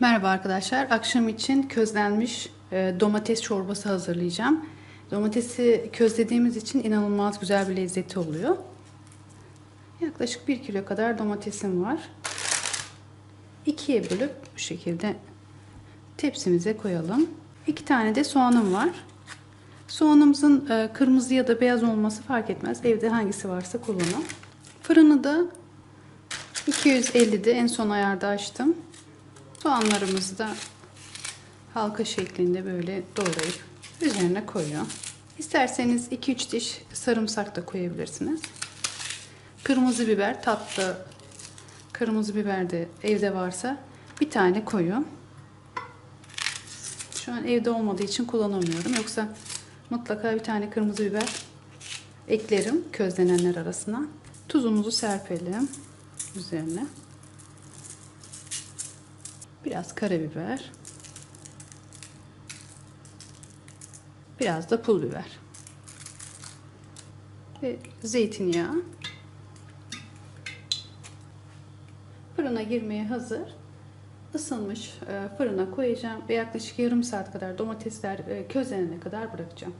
Merhaba arkadaşlar. Akşam için közlenmiş e, domates çorbası hazırlayacağım. Domatesi közlediğimiz için inanılmaz güzel bir lezzeti oluyor. Yaklaşık 1 kilo kadar domatesim var. İkiye bölüp bu şekilde tepsimize koyalım. İki tane de soğanım var. Soğanımızın e, kırmızı ya da beyaz olması fark etmez. Evde hangisi varsa kullanın. Fırını da 250'de en son ayarda açtım. Soğanlarımızı da halka şeklinde böyle doğrayıp üzerine koyuyorum. İsterseniz 2-3 diş sarımsak da koyabilirsiniz. Kırmızı biber tatlı kırmızı biber de evde varsa bir tane koyuyorum. Şu an evde olmadığı için kullanamıyorum. Yoksa mutlaka bir tane kırmızı biber eklerim közlenenler arasına. Tuzumuzu serpelim üzerine. Biraz karabiber. Biraz da pul biber. Ve zeytinyağı. Fırına girmeye hazır. Isınmış e, fırına koyacağım ve yaklaşık yarım saat kadar domatesler e, közlenene kadar bırakacağım.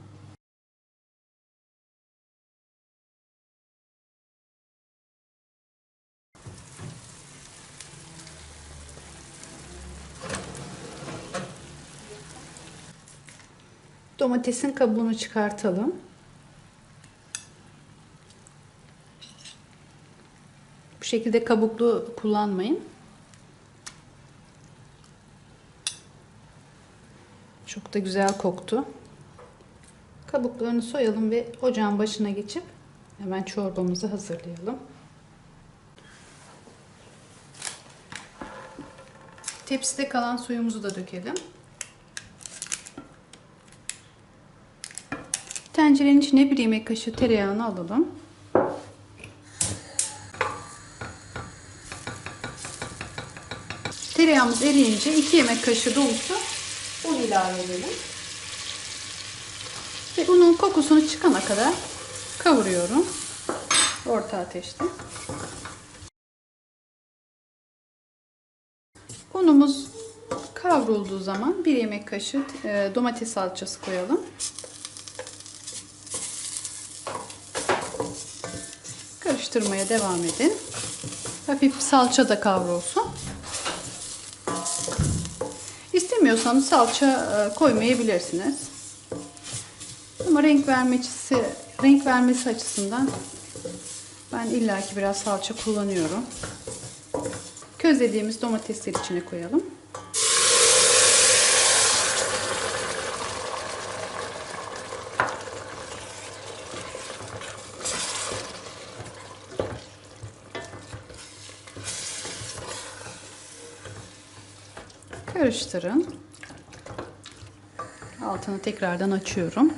Domatesin kabuğunu çıkartalım. Bu şekilde kabuklu kullanmayın. Çok da güzel koktu. Kabuklarını soyalım ve ocağın başına geçip hemen çorbamızı hazırlayalım. Tepside kalan suyumuzu da dökelim. Tencerenin içine bir yemek kaşığı tereyağını alalım. Tereyağımız eriyince 2 yemek kaşığı dolusu un ilave edelim. Ve unun kokusunu çıkana kadar kavuruyorum. Orta ateşte. Unumuz kavrulduğu zaman bir yemek kaşığı e, domates salçası koyalım. Karıştırmaya devam edin. Hafif salça da kavrulsun. İstemiyorsanız salça e, koymayabilirsiniz. Ama renk vermesi, renk vermesi açısından ben illaki biraz salça kullanıyorum. Közlediğimiz domatesleri içine koyalım. Karıştırın. Altını tekrardan açıyorum.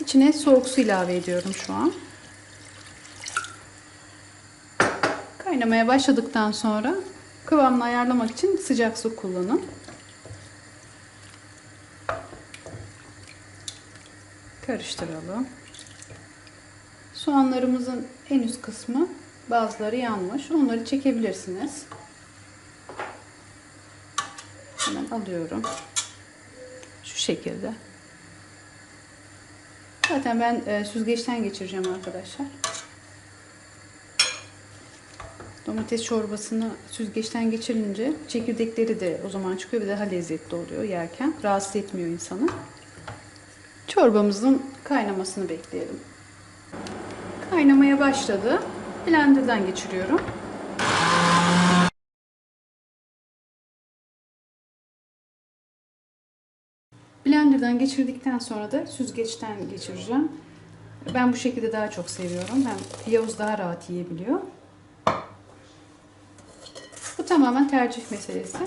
İçine soğuk su ilave ediyorum şu an. Kaynamaya başladıktan sonra kıvamını ayarlamak için sıcak su kullanın. Karıştıralım. Soğanlarımızın en üst kısmı bazıları yanmış. Onları çekebilirsiniz. Hemen alıyorum. Şu şekilde. Zaten ben e, süzgeçten geçireceğim arkadaşlar. Domates çorbasını süzgeçten geçirince çekirdekleri de o zaman çıkıyor ve daha lezzetli oluyor yerken. Rahatsız etmiyor insanı. Çorbamızın kaynamasını bekleyelim. Kaynamaya başladı. Blender'dan geçiriyorum. Blender'dan geçirdikten sonra da süzgeçten geçireceğim. Ben bu şekilde daha çok seviyorum. Hem Yavuz daha rahat yiyebiliyor. Bu tamamen tercih meselesi.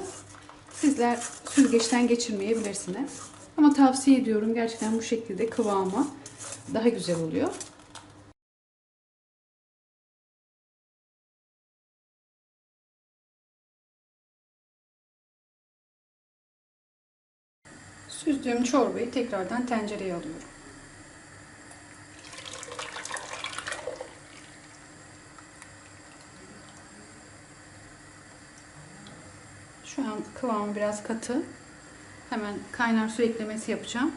Sizler süzgeçten geçirmeyebilirsiniz. Ama tavsiye ediyorum. Gerçekten bu şekilde kıvamı daha güzel oluyor. Süzdüğüm çorbayı tekrardan tencereye alıyorum. Şu an kıvamı biraz katı. Hemen kaynar su eklemesi yapacağım.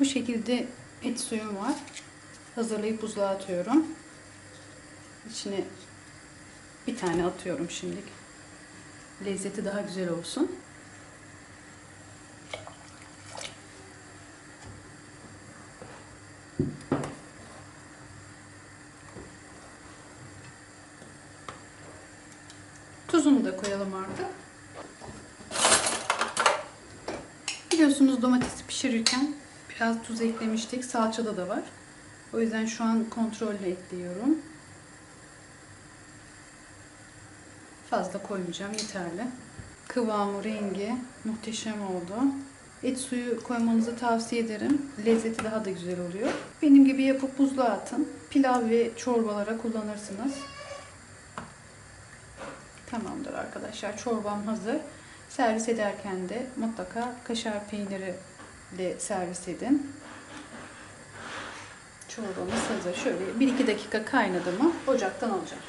Bu şekilde et suyum var. Hazırlayıp buzluğa atıyorum. İçine bir tane atıyorum şimdilik. Lezzeti daha güzel olsun. Tuzunu da koyalım artık. Biliyorsunuz domatesi pişirirken biraz tuz eklemiştik. Salçada da var. O yüzden şu an kontrolle ekliyorum. Fazla koymayacağım. Yeterli. Kıvamı, rengi muhteşem oldu. Et suyu koymanızı tavsiye ederim. Lezzeti daha da güzel oluyor. Benim gibi yapıp buzluğa atın. Pilav ve çorbalara kullanırsınız. Tamamdır arkadaşlar. Çorbam hazır. Servis ederken de mutlaka kaşar peyniri de servis edin. Çorbamız hazır. Şöyle 1-2 dakika kaynadı mı ocaktan alacağım.